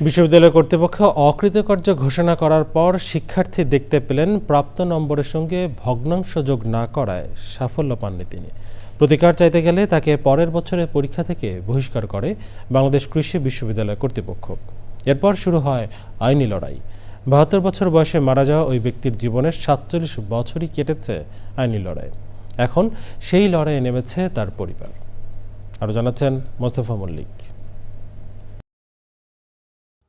বিশ্ববিদ্যালয় কর্তৃপক্ষ অকৃতকার্য ঘোষণা করার পর শিক্ষার্থী দেখতে পেলেন প্রাপ্ত নম্বরের সঙ্গে ভগ্নাংশ যোগ না করায় সাফল্য পাননি তিনি। প্রতিকার চাইতে গেলে তাকে পরের বছরের পরীক্ষা থেকে বহিষ্কার করে বাংলাদেশ কৃষি বিশ্ববিদ্যালয় কর্তৃপক্ষ। এরপর শুরু হয় আইনি লড়াই। বাহাত্তর বছর বয়সে মারা যাওয়া ওই ব্যক্তির জীবনের সাতচল্লিশ বছরই কেটেছে আইনি লড়াই। এখন সেই লড়াইয়ে নেমেছে তার পরিবার। আরও জানাচ্ছেন মোস্তফা মল্লিক।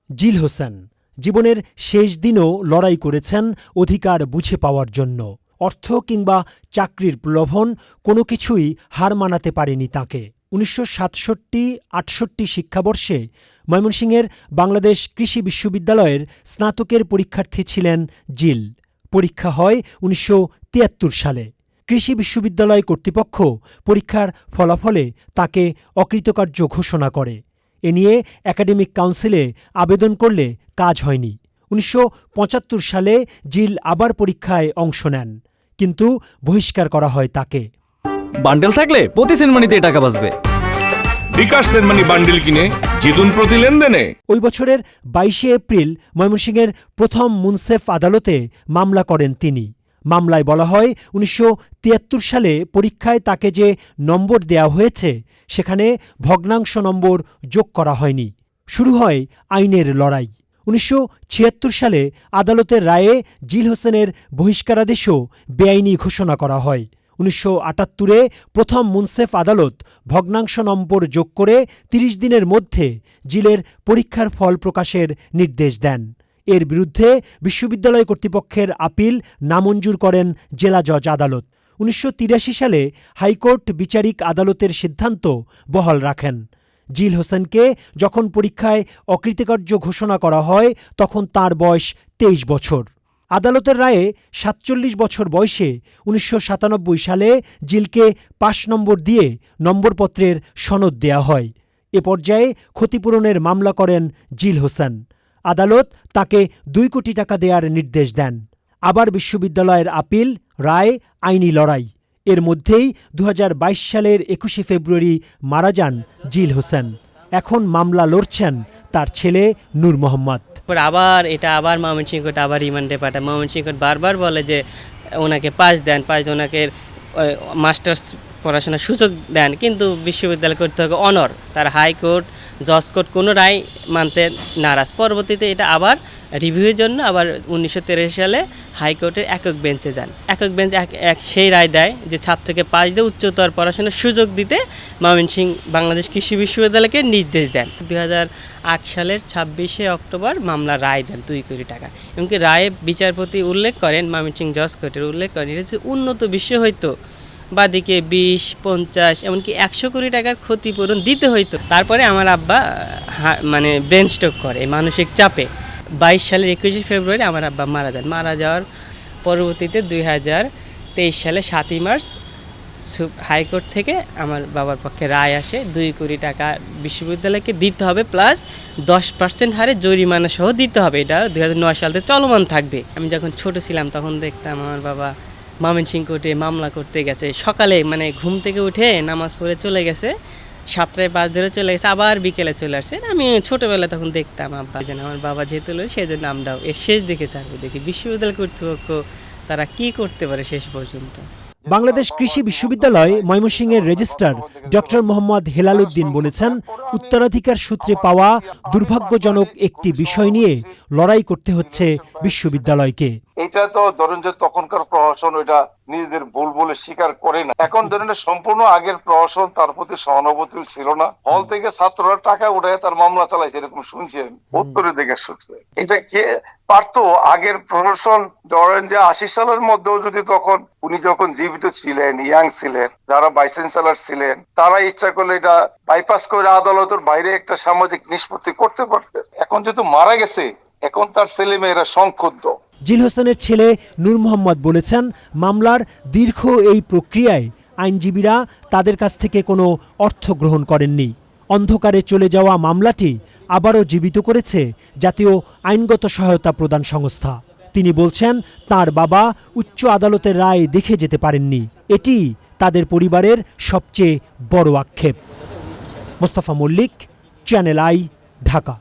জিল হোসেন, জীবনের শেষ দিনও লড়াই করেছেন অধিকার বুঝে পাওয়ার জন্য। অর্থ কিংবা চাকরির প্রলোভন কোনো কিছুই হার মানাতে পারেনি তাঁকে। উনিশশো সাতষট্টি, আটষট্টি শিক্ষাবর্ষে ময়মনসিংহের বাংলাদেশ কৃষি বিশ্ববিদ্যালয়ের স্নাতকের পরীক্ষার্থী ছিলেন জিল। পরীক্ষা হয় উনিশশো তিয়াত্তর সালে। কৃষি বিশ্ববিদ্যালয় কর্তৃপক্ষ পরীক্ষার ফলাফলে তাকে অকৃতকার্য ঘোষণা করে। এ নিয়ে একাডেমিক কাউন্সিলে আবেদন করলে কাজ হয়নি। উনিশশো পঁচাত্তর সালে জিল আবার পরীক্ষায় অংশ নেন কিন্তু বহিষ্কার করা হয় তাকে। বান্ডেল থাকলে প্রতি সেনমানিতে টাকা বাঁচবে। বিকাশ সেনমানি বান্ডিল কিনে জিতুন প্রতি লেনদেনে। ওই বছরের বাইশে এপ্রিল ময়মনসিংহের প্রথম মুনসেফ আদালতে মামলা করেন তিনি। মামলায় বলা হয় উনিশশো তিয়াত্তর সালে পরীক্ষায় তাকে যে নম্বর দেয়া হয়েছে, সেখানে ভগ্নাংশ নম্বর যোগ করা হয়নি। শুরু হয় আইনের লড়াই। উনিশশো ছিয়াত্তর সালে আদালতের রায়ে জিল হোসেনের বহিষ্কারাদেশও বেআইনি ঘোষণা করা হয়। উনিশশো আটাত্তরে প্রথম মুনসেফ আদালত ভগ্নাংশ নম্বর যোগ করে ৩০ দিনের মধ্যে জিলের পরীক্ষার ফল প্রকাশের নির্দেশ দেন। এর বিরুদ্ধে বিশ্ববিদ্যালয় কর্তৃপক্ষের আপিল নামঞ্জুর করেন জেলা জজ আদালত। উনিশশো তিরাশি সালে হাইকোর্ট বিচারিক আদালতের সিদ্ধান্ত বহাল রাখেন। জিল হোসেনকে যখন পরীক্ষায় অকৃতকার্য ঘোষণা করা হয়, তখন তার বয়স তেইশ বছর। আদালতের রায়ে সাতচল্লিশ বছর বয়সে উনিশশো সাতানব্বই সালে জিলকে পাশ নম্বর দিয়ে নম্বরপত্রের সনদ দেয়া হয়। এ পর্যায়ে ক্ষতিপূরণের মামলা করেন জিল হোসেন। আদালত তাকে দুই কোটি টাকা দেওয়ার নির্দেশ দেন। আবার বিশ্ববিদ্যালয়ের আপিল, রায়, আইনি লড়াই। এর মধ্যেই দু হাজার বাইশ সালের একুশে ফেব্রুয়ারি মারা যান জিল হোসেন। এখন মামলা লড়ছেন তার ছেলে নূর মোহাম্মদ। আবার এটা আবার ময়মনসিংহ কোর্ট আবার রিমান্ডে পাঠায় ময়মনসিংহ কোর্ট বারবার বলে যে ওনাকে পাস দেন পাস ওনাকে মাস্টার্স পড়াশোনার সুযোগ দেন। কিন্তু বিশ্ববিদ্যালয় কর্তৃপক্ষ অনর, তার হাইকোর্ট জজ কোর্ট কোনো রায় মানতে নারাজ। পরবর্তীতে এটা আবার রিভিউয়ের জন্য আবার উনিশশো সালে হাইকোর্টের একক বেঞ্চে যান। একক বেঞ্চ এক সেই রায় দেয় যে ছাত্রকে পাশ দিয়ে উচ্চতর পড়াশোনার সুযোগ দিতে ময়মনসিংহ বাংলাদেশ কৃষি বিশ্ববিদ্যালয়কে নির্দেশ দেন। দুই সালের ছাব্বিশে অক্টোবর মামলা রায় দেন দুই কোটি টাকা। এমনকি রায়ে বিচারপতি উল্লেখ করেন, ময়মনসিংহ জজ কোর্টের উল্লেখ করেন, এটা হচ্ছে উন্নত বিশ্ব হইতো। বাদিকে বিশ, পঞ্চাশ, এমনকি একশো কোটি টাকার ক্ষতিপূরণ দিতে হইতো। তারপরে আমার আব্বা মানে ব্রেন স্ট্রোক করে মানসিক চাপে। বাইশ সালের একুশে ফেব্রুয়ারি আমার আব্বা মারা যান। মারা যাওয়ার পরবর্তীতে দুই হাজার তেইশ সালে সাতই মার্চ হাইকোর্ট থেকে আমার বাবার পক্ষে রায় আসে, দুই কোটি টাকা বিশ্ববিদ্যালয়কে দিতে হবে, প্লাস দশ পার্সেন্ট হারে জরিমানা সহ দিতে হবে। এটা দুই হাজার নয় সাল থেকে চলমান থাকবে। আমি যখন ছোট ছিলাম তখন দেখতাম আমার বাবা মামিন সিং কোর্টে মামলা করতে গেছে। সকালে মানে ঘুম থেকে উঠে নামাজ পড়ে চলে গেছে। সাতটায় বাস ধরে চলে গেছে, আবার বিকেলে চলে আসছে। আমি ছোটোবেলা তখন দেখতাম, আব্বা, যেন আমার বাবা যেহেতু সেই জন্য আমরাও এর শেষ দেখে চাকরি দেখি। বিশ্ববিদ্যালয় কর্তৃপক্ষ তারা কি করতে পারে শেষ পর্যন্ত? বাংলাদেশ কৃষি বিশ্ববিদ্যালয় ময়মনসিংহের রেজিস্ট্রার ডক্টর মোহাম্মদ হেলাল উদ্দিন বলেছেন, উত্তরাধিকার সূত্রে পাওয়া দুর্ভাগ্যজনক একটি বিষয় নিয়ে লড়াই করতে হচ্ছে বিশ্ববিদ্যালয়কে। এটা তো ধরেন যে তখনকার প্রশাসন, ওইটা নিজেদের ভুল বলে স্বীকার করে না। এখন ধরেন সম্পূর্ণ আগের প্রশাসন তার প্রতি সহানুভূতি ছিল না। হল থেকে ছাত্ররা টাকা উঠে তার মামলা চালাইছে এরকম শুনছি আমি উত্তরের দিকে সূত্রে এটা কে? পারতো আগের প্রশাসন ধরেন যে আশি সালের মধ্যেও যদি তখন উনি যখন জীবিত ছিলেন ইয়াং ছিলেন যারা ভাইস চ্যান্সেলর ছিলেন তারা ইচ্ছা করলে এটা বাইপাস করে আদালতের বাইরে একটা সামাজিক নিষ্পত্তি করতে পারতেন। এখন যেহেতু মারা গেছে এখন তার ছেলে মেয়েরা সংক্ষুব্ধ। জিল হোসেনের ছেলে নূর মোহাম্মদ বলেছেন, মামলার দীর্ঘ এই প্রক্রিয়ায় আইনজীবীরা তাদের কাছ থেকে কোনো অর্থ গ্রহণ করেননি। অন্ধকারে চলে যাওয়া মামলাটি আবারও জীবিত করেছে জাতীয় আইনগত সহায়তা প্রদান সংস্থা। তিনি বলছেন, তার বাবা উচ্চ আদালতের রায় দেখে যেতে পারেননি। এটি তাদের পরিবারের সবচেয়ে বড় আক্ষেপ। Mostafa Mallik, channel I, Dhaka.